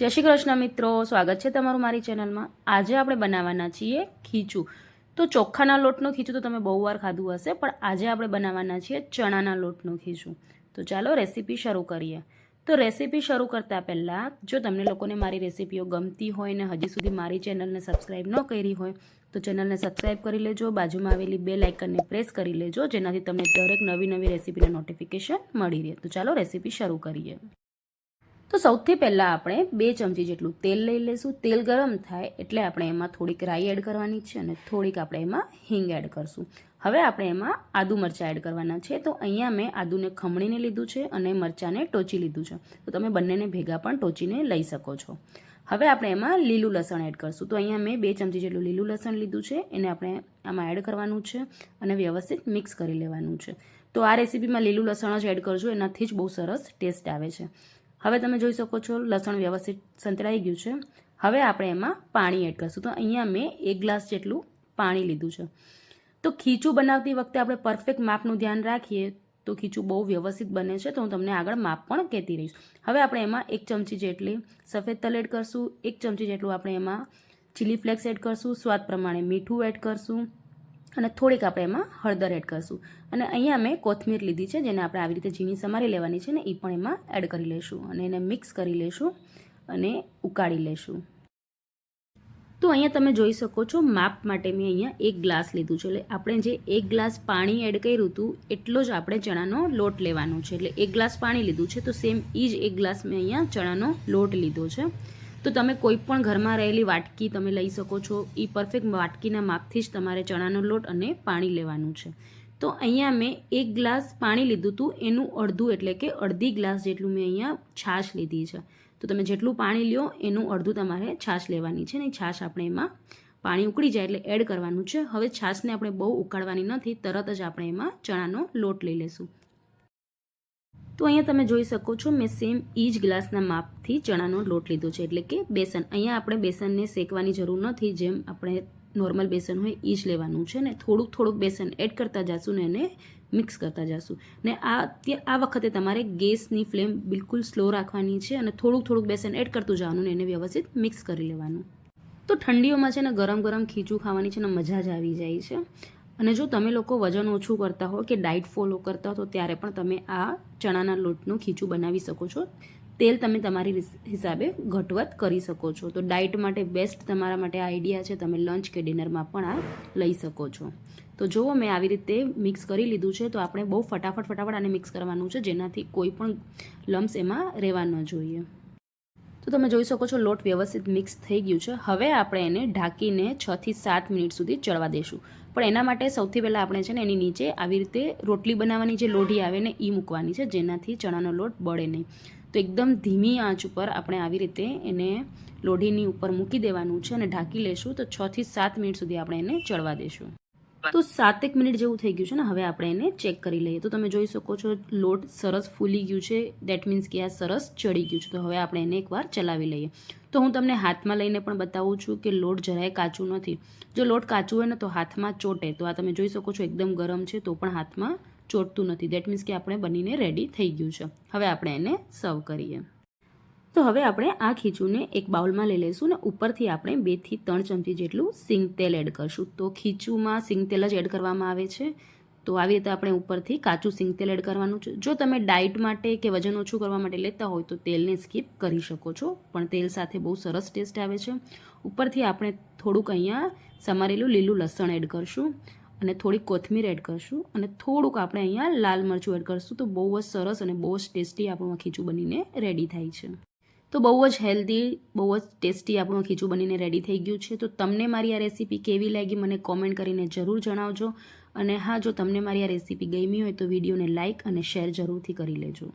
જય શ્રી કૃષ્ણ મિત્રો, સ્વાગત છે તમારું મારી ચેનલમાં. આજે આપણે બનાવવાના છીએ ખીચું. તો ચોખાના લોટનું ખીચું તો તમે બહુ વાર ખાધું હશે, પણ આજે આપણે બનાવવાના છીએ ચણાના લોટનું ખીચું. તો ચાલો રેસીપી શરૂ કરીએ. તો રેસીપી શરૂ કરતાં પહેલાં, જો તમને લોકોને મારી રેસીપીઓ ગમતી હોય ને હજી સુધી મારી ચેનલને સબસ્ક્રાઈબ ન કરી હોય, તો ચેનલને સબસ્ક્રાઈબ કરી લેજો, બાજુમાં આવેલી બે લાઇકનને પ્રેસ કરી લેજો, જેનાથી તમને દરેક નવી નવી રેસીપીના નોટિફિકેશન મળી રહે. તો ચાલો રેસીપી શરૂ કરીએ. તો સૌથી પહેલાં આપણે બે ચમચી જેટલું તેલ લઈ લઈશું. તેલ ગરમ થાય એટલે આપણે એમાં થોડીક રાઈ એડ કરવાની છે અને થોડીક આપણે એમાં હિંગ એડ કરશું. હવે આપણે એમાં આદુ મરચાં એડ કરવાના છે. તો અહીંયા મેં આદુને ખમણીને લીધું છે અને મરચાંને ટોચી લીધું છે. તો તમે બંનેને ભેગા પણ ટોચીને લઈ શકો છો. હવે આપણે એમાં લીલું લસણ એડ કરશું. તો અહીંયા મેં બે ચમચી જેટલું લીલું લસણ લીધું છે. એને આપણે આમાં એડ કરવાનું છે અને વ્યવસ્થિત મિક્સ કરી લેવાનું છે. તો આ રેસીપીમાં લીલું લસણ જ એડ કરજો. એનાથી જ બહુ સરસ ટેસ્ટ આવે છે. હવે તમે જોઈ શકો છો, લસણ વ્યવસ્થિત સંતળાઈ ગયું છે. હવે આપણે એમાં પાણી એડ કરીશું. તો અહીંયા મેં એક ગ્લાસ જેટલું પાણી લીધું છે. તો ખીચું બનાવતી વખતે આપણે પરફેક્ટ માપનું ધ્યાન રાખીએ તો ખીચું બહુ વ્યવસ્થિત બને છે તો હું તમને આગળ માપ પણ કહેતી રહીશ. હવે આપણે એમાં એક ચમચી જેટલી સફેદ તલ એડ કરશું, એક ચમચી જેટલું આપણે એમાં ચીલી ફ્લેક્સ એડ કરશું, સ્વાદ પ્રમાણે મીઠું એડ કરશું. અને થોડીક આપણે એમાં હળદર એડ કરશું. અને અહીંયા મેં કોથમીર લીધી છે, જેને આપણે આવી રીતે ઝીણી સમારી લેવાની છે ને એ પણ એમાં એડ કરી લઈશું અને એને મિક્સ કરી લઈશું અને ઉકાળી લઈશું તો અહીંયા તમે જોઈ શકો છો, માપ માટે મેં અહીંયા એક ગ્લાસ લીધું છે. એટલે આપણે જે એક ગ્લાસ પાણી એડ કર્યું હતું, એટલો જ આપણે ચણાનો લોટ લેવાનો છે. એટલે એક ગ્લાસ પાણી લીધું છે, તો સેમ એ જ એક ગ્લાસ મેં અહીંયા ચણાનો લોટ લીધો છે. તો તમે કોઈ પણ ઘરમાં રહેલી વાટકી તમે લઈ શકો છો. એ પરફેક્ટ વાટકીના માપથી જ તમારે ચણાનો લોટ અને પાણી લેવાનું છે. તો અહીંયા મેં એક ગ્લાસ પાણી લીધું હતું એનું અડધું એટલે કે અડધી ગ્લાસ જેટલું મેં અહીંયા છાશ લીધી છે. તો તમે જેટલું પાણી લ્યો, એનું અડધું તમારે છાશ લેવાની છે ને છાશ આપણે એમાં પાણી ઉકળી જાય એટલે એડ કરવાનું છે. હવે છાશને આપણે બહુ ઉકાળવાની નથી, તરત જ આપણે એમાં ચણાનો લોટ લઈ લેશું. તો અહીંયા તમે જોઈ શકો છો મેં સેમ એ જ ગ્લાસના માપથી ચણાનો લોટ લીધો છે. એટલે કે બેસન. અહીંયા આપણે બેસનને શેકવાની જરૂર નથી. જેમ આપણે નોર્મલ બેસન હોય એ જ લેવાનું છે ને થોડુંક થોડુંક બેસન એડ કરતા જશું ને એને મિક્સ કરતા જશું. ને આ આ વખતે તમારે ગેસની ફ્લેમ બિલકુલ સ્લો રાખવાની છે અને થોડુંક થોડુંક બેસન એડ કરતું જવાનું ને એને વ્યવસ્થિત મિક્સ કરી લેવાનું. તો ઠંડીઓમાં છે ને ગરમ ગરમ ખીચું ખાવાની છે ને મજા જ આવી જાય છે. અને જો તમે લોકો વજન ઓછું કરતા હો કે ડાયટ ફોલો કરતા હો, તો ત્યારે પણ તમે આ ચણાના લોટનું ખીચું બનાવી શકો છો. તેલ તમે તમારી હિસાબે ઘટવત કરી શકો છો. તો ડાયટ માટે બેસ્ટ તમારા માટે આઈડિયા છે. તમે લંચ કે ડિનરમાં પણ આ લઈ શકો છો. તો જુઓ મેં આવી રીતે મિક્સ કરી લીધું છે, તો આપણે બહુ ફટાફટ ફટાફટ આને મિક્સ કરવાનું છે. જેનાથી કોઈ પણ લમ્સ એમાં રહેવા ન જોઈએ. તો તમે જોઈ શકો છો, લોટ વ્યવસ્થિત મિક્સ થઈ ગયું છે. હવે આપણે એને ઢાંકીને છથી સાત મિનિટ સુધી ચડવા દઈશું પણ એના માટે સૌથી પહેલાં આપણે છે ને એની નીચે આવી રીતે રોટલી બનાવવાની જે લોઢી આવે ને એ મૂકવાની છે, જેનાથી ચણાનો લોટ બળે નહીં. તો એકદમ ધીમી આંચ ઉપર આપણે આવી રીતે એને લોઢીની ઉપર મૂકી દેવાનું છે અને ઢાંકી લેશું તો છથી સાત મિનિટ સુધી આપણે એને ચડવા દઈશું તો સાતેક મિનિટ જેવું થઈ ગયું છે ને, હવે આપણે એને ચેક કરી લઈએ. તો તમે જોઈ શકો છો, લોટ સરસ ફૂલી ગયું છે. દેટ મીન્સ કે આ સરસ ચડી ગયું છે. તો હવે આપણે એને એકવાર ચલાવી લઈએ. તો હું તમને હાથમાં લઈને પણ બતાવું છું કે લોટ જરાય કાચું નથી. જો લોટ કાચું હોય ને, તો હાથમાં ચોટે. તો આ તમે જોઈ શકો છો, એકદમ ગરમ છે, તો પણ હાથમાં ચોટતું નથી. દેટ મીન્સ કે આપણે બનીને રેડી થઈ ગયું છે. હવે આપણે એને સર્વ કરીએ. તો હવે આપણે આ ખીચુંને એક બાઉલમાં લઈ લઈશું ને ઉપરથી આપણે બેથી ત્રણ ચમચી જેટલું સિંગ તેલ એડ કરશું. તો ખીચુંમાં સિંગ તેલ જ એડ કરવામાં આવે છે. તો આવી રીતે આપણે ઉપરથી કાચું સિંગ તેલ એડ કરવાનું છે. જો તમે ડાયટ માટે કે વજન ઓછું કરવા માટે લેતા હોય તો તેલને સ્કીપ કરી શકો છો, પણ તેલ સાથે બહુ સરસ ટેસ્ટ આવે છે. ઉપરથી આપણે થોડુંક અહીંયા સમારેલું લીલું લસણ એડ કરશું અને થોડીક કોથમીર એડ કરશું અને થોડુંક આપણે અહીંયા લાલ મરચું એડ કરશું. તો બહુ જ સરસ અને બહુ જ ટેસ્ટી આપણું ખીચું બનીને રેડી થાય છે. તો બહુ જ હેલ્ધી, બહુ જ ટેસ્ટી આપણું ખીચું બનીને રેડી થઈ ગયું છે. તો તમને મારી આ રેસીપી કેવી લાગી મને કોમેન્ટ કરીને જરૂર જણાવજો. અને હા, જો તમને મારી આ રેસીપી ગમી હોય તો વિડીયોને લાઇક અને શેર જરૂરથી કરી લેજો.